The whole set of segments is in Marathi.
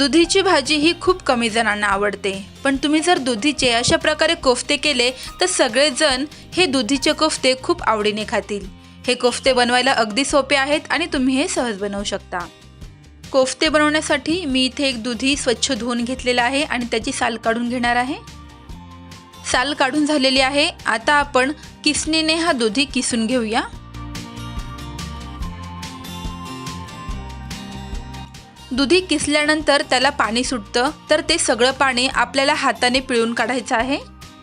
दुधीची भाजी ही खूप कमी जणांना आवडते. पण तुम्ही जर दुधीचे अशा प्रकारे कोफ्ते केले तर सगळेजण हे दुधीचे कोफ्ते खूप आवडीने खातील. हे कोफ्ते बनवायला अगदी सोपे आहेत आणि तुम्ही हे सहज बनवू शकता. कोफ्ते बनवण्यासाठी मी इथे एक दुधी स्वच्छ धुवून घेतलेला आहे आणि त्याची साल काढून घेणार आहे. साल काढून झालेली आहे. आता आपण किसणीने हा दुधी किसून घेऊया. दुधी किसल्यानंतर त्याला पाणी सुटतं तर ते सगळं पाणी आपल्याला हाताने पिळून काढायचं आहे.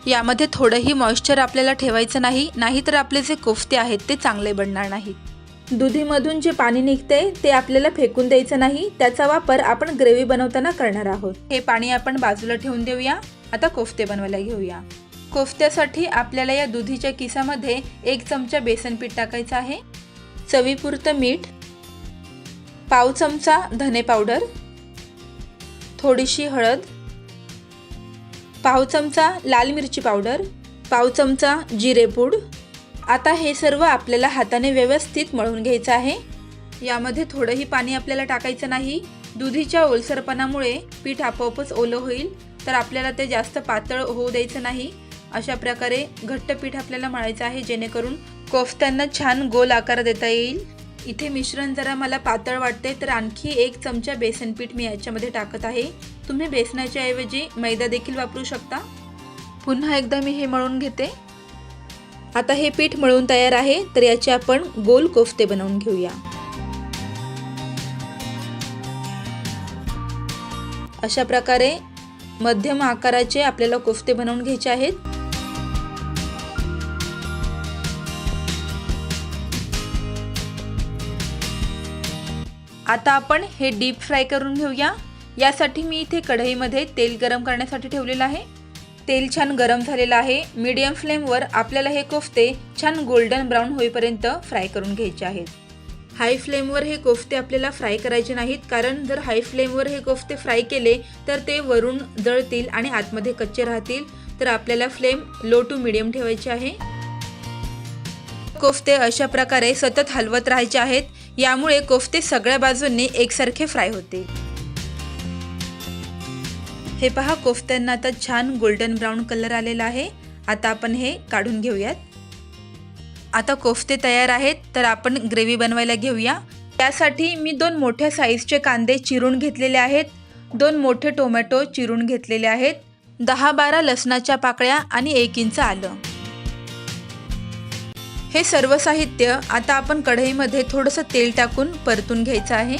यामध्ये थोडंही मॉइश्चर आपल्याला ठेवायचं नाही नाहीतर आपले जे कोफ्ते आहेत ते चांगले बनणार नाहीत. दुधीमधून जे पाणी निघते ते आपल्याला फेकून द्यायचं नाही त्याचा वापर आपण ग्रेव्ही बनवताना करणार आहोत. हे पाणी आपण बाजूला ठेवून देऊया. आता कोफ्ते बनवायला घेऊया. कोफ्त्यासाठी आपल्याला या दुधीच्या किसामध्ये एक चमचा बेसन पीठ टाकायचं आहे. चवीपुरतं मीठ पाव चमचा धने पावडर थोडीशी हळद पाव चमचा लाल मिरची पावडर पाव चमचा जिरेपूड आता हे सर्व आपल्याला हाताने व्यवस्थित मळून घ्यायचं आहे. यामध्ये थोडंही पाणी आपल्याला टाकायचं नाही. दुधीच्या ओलसरपणामुळे पीठ आपोआपच ओलं होईल तर आपल्याला ते जास्त पातळ होऊ द्यायचं नाही. अशा प्रकारे घट्ट पीठ आपल्याला मळायचं आहे जेणेकरून कोफ्त्यांना छान गोल आकार देता येईल. इथे मिश्रण जरा मला पातळ वाटते तर आणखी एक चमचा बेसन पीठ मी याच्यामध्ये टाकत आहे. तुम्ही बेसनाच्या ऐवजी मैदा देखील वापरू शकता. पुन्हा एकदा मी हे मळून घेते. आता हे पीठ मळून तयार आहे तर याचे आपण गोल कोफ्ते बनवून घेऊया. अशा प्रकारे मध्यम आकाराचे आपल्याला कोफ्ते बनवून घ्यायचे आहेत. आता आपण हे डीप फ्राय करून घेऊया. यासाठी मी इथे कढईमध्ये तेल गरम करण्यासाठी ठेवलेलं आहे. तेल छान गरम झालेलं आहे. मीडियम फ्लेमवर आपल्याला हे कोफ्ते छान गोल्डन ब्राऊन होईपर्यंत फ्राय करून घ्यायचे आहेत. हाय फ्लेमवर हे कोफ्ते आपल्याला फ्राय करायचे नाहीत कारण जर हाय फ्लेमवर हे कोफ्ते फ्राय केले तर ते वरून जळतील आणि आतमध्ये कच्चे राहतील. तर आपल्याला फ्लेम लो टू मिडियम ठेवायची आहे. कोफ्ते अशा प्रकारे सतत हलवत राहायचे आहेत. यामुळे कोफ्ते सगळ्या बाजूंनी एकसारखे फ्राय होते. हे पहा कोफ्त्यांना आता छान गोल्डन ब्राऊन कलर आलेला आहे. आता आपण हे काढून घेऊयात. आता कोफ्ते तयार आहेत तर आपण ग्रेव्ही बनवायला घेऊया. त्यासाठी मी दोन मोठ्या साईजचे कांदे चिरून घेतलेले आहेत. दोन मोठे टोमॅटो चिरून घेतलेले आहेत. दहा बारा लसणाच्या पाकळ्या आणि एक इंच आलं. हे सर्व साहित्य आता आपण कढईमध्ये थोडंसं तेल टाकून परतून घ्यायचं आहे.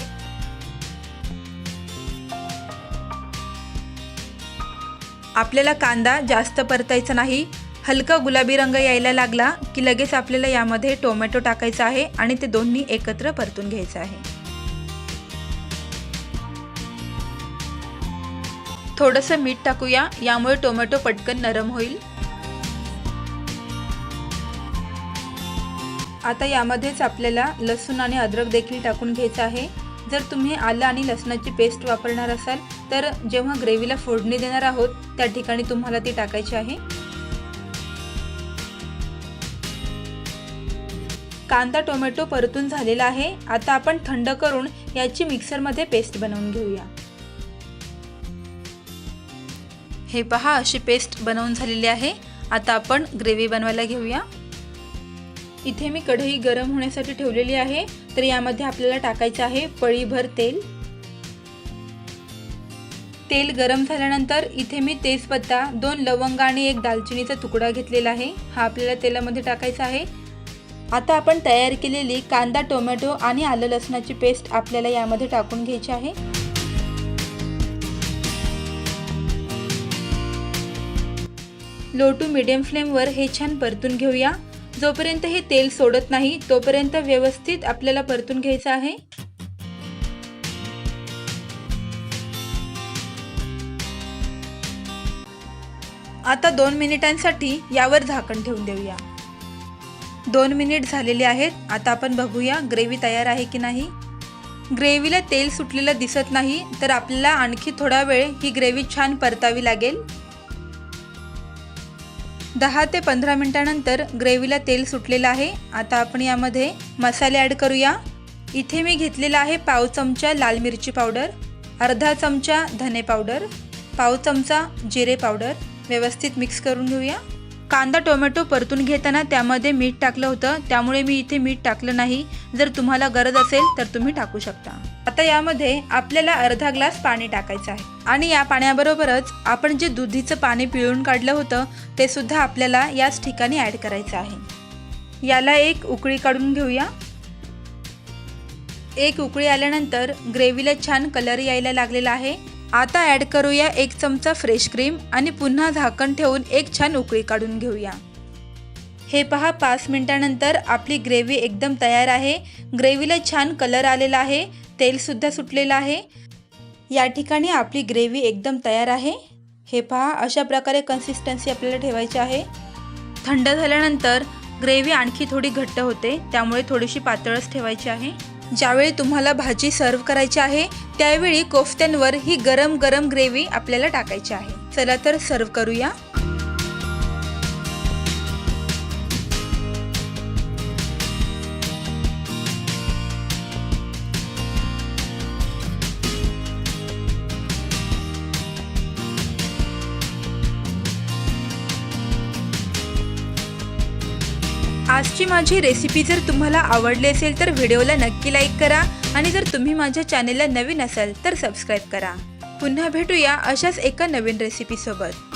आपल्याला कांदा जास्त परतायचा नाही. हलका गुलाबी रंग यायला लागला की लगेच आपल्याला यामध्ये टोमॅटो टाकायचा आहे आणि ते दोन्ही एकत्र परतून घ्यायचं आहे. थोडंसं मीठ टाकूया यामुळे टोमॅटो पटकन नरम होईल. आता यामध्येच आपल्याला लसूण आणि अद्रक देखील टाकून घ्यायचं आहे. जर तुम्ही आलं आणि लसणाची पेस्ट वापरणार असाल तर जेव्हा ग्रेव्हीला फोडणी देणार आहोत त्या ठिकाणी तुम्हाला ती टाकायची आहे. कांदा टोमॅटो परतून झालेला आहे. आता आपण थंड करून याची मिक्सरमध्ये पेस्ट बनवून घेऊया. हे पहा अशी पेस्ट बनवून झालेली आहे. आता आपण ग्रेव्ही बनवायला घेऊया. इथे मी कढई गरम होण्यासाठी ठेवलेली आहे. तर यामध्ये आपल्याला टाकायचं आहे पळीभर तेल. तेल गरम झाल्यानंतर इथे मी तेजपत्ता दोन लवंग आणि एक दालचिनीचा तुकडा घेतलेला आहे. हा आपल्याला तेलामध्ये टाकायचा आहे. आता आपण तयार केलेली कांदा टोमॅटो आणि आलं लसणाची पेस्ट आपल्याला यामध्ये टाकून घ्यायची आहे. लो टू मिडियम फ्लेमवर हे छान परतून घेऊया. जोपर्यंत हे तेल सोडत नाही तोपर्यंत व्यवस्थित आपल्याला परतून घ्यायचं आहे. आता दोन मिनिटांसाठी यावर झाकण ठेवून देऊया. दोन मिनिट झालेले आहेत. आता आपण बघूया ग्रेव्ही तयार आहे की नाही. ग्रेव्हीला तेल सुटलेलं दिसत नाही तर आपल्याला आणखी थोडा वेळ ही ग्रेव्ही छान परतावी लागेल. दहा ते पंधरा मिनटानंतर ग्रेव्हीला तेल सुटलेलं आहे. आता आपण यामध्ये मसाले ॲड करूया. इथे मी घेतलेला आहे पाव चमचा लाल मिरची पावडर अर्धा चमचा धने पावडर पाव चमचा जिरे पावडर. व्यवस्थित मिक्स करून घेऊया. कांदा टोमॅटो परतून घेताना त्यामध्ये मीठ टाकलं होतं. त्यामुळे मी इथे मीठ टाकलं नाही. जर तुम्हाला गरज असेल तर तुम्ही टाकू शकता. आता यामध्ये आपल्याला अर्धा ग्लास पाणी टाकायचं आहे. आणि या पाण्याबरोबरच आपण जे दुधीचं पाणी पिळून काढलं होतं ते सुद्धा आपल्याला याच ठिकाणी ॲड करायचं आहे. याला एक उकळी काढून घेऊया. एक उकळी आल्यानंतर ग्रेव्हीला छान कलर यायला लागलेला आहे. आता ॲड करूया एक चमचा फ्रेश क्रीम आणि पुन्हा झाकण ठेवून एक छान उकळी काढून घेऊया. हे पहा पाच मिनटानंतर आपली ग्रेव्ही एकदम तयार आहे. ग्रेव्हीला छान कलर आलेला आहे. तेलसुद्धा सुटलेलं आहे. या ठिकाणी आपली ग्रेव्ही एकदम तयार आहे. हे पहा अशा प्रकारे कन्सिस्टन्सी आपल्याला ठेवायची आहे. थंड झाल्यानंतर ग्रेव्ही आणखी थोडी घट्ट होते त्यामुळे थोडीशी पातळच ठेवायची आहे. ज्यावेळी तुम्हाला भाजी सर्व करायची आहे त्यावेळी कोफ्त्यांवर ही गरम गरम ग्रेव्ही आपल्याला टाकायची आहे. चला तर सर्व करूया. आजची माझी रेसिपी जर तुम्हाला आवडली असेल तर व्हिडिओला नक्की लाईक करा आणि जर तुम्ही माझ्या चॅनेलला नवीन असाल तर सबस्क्राईब करा. पुन्हा भेटूया अशाच एका नवीन रेसिपीसोबत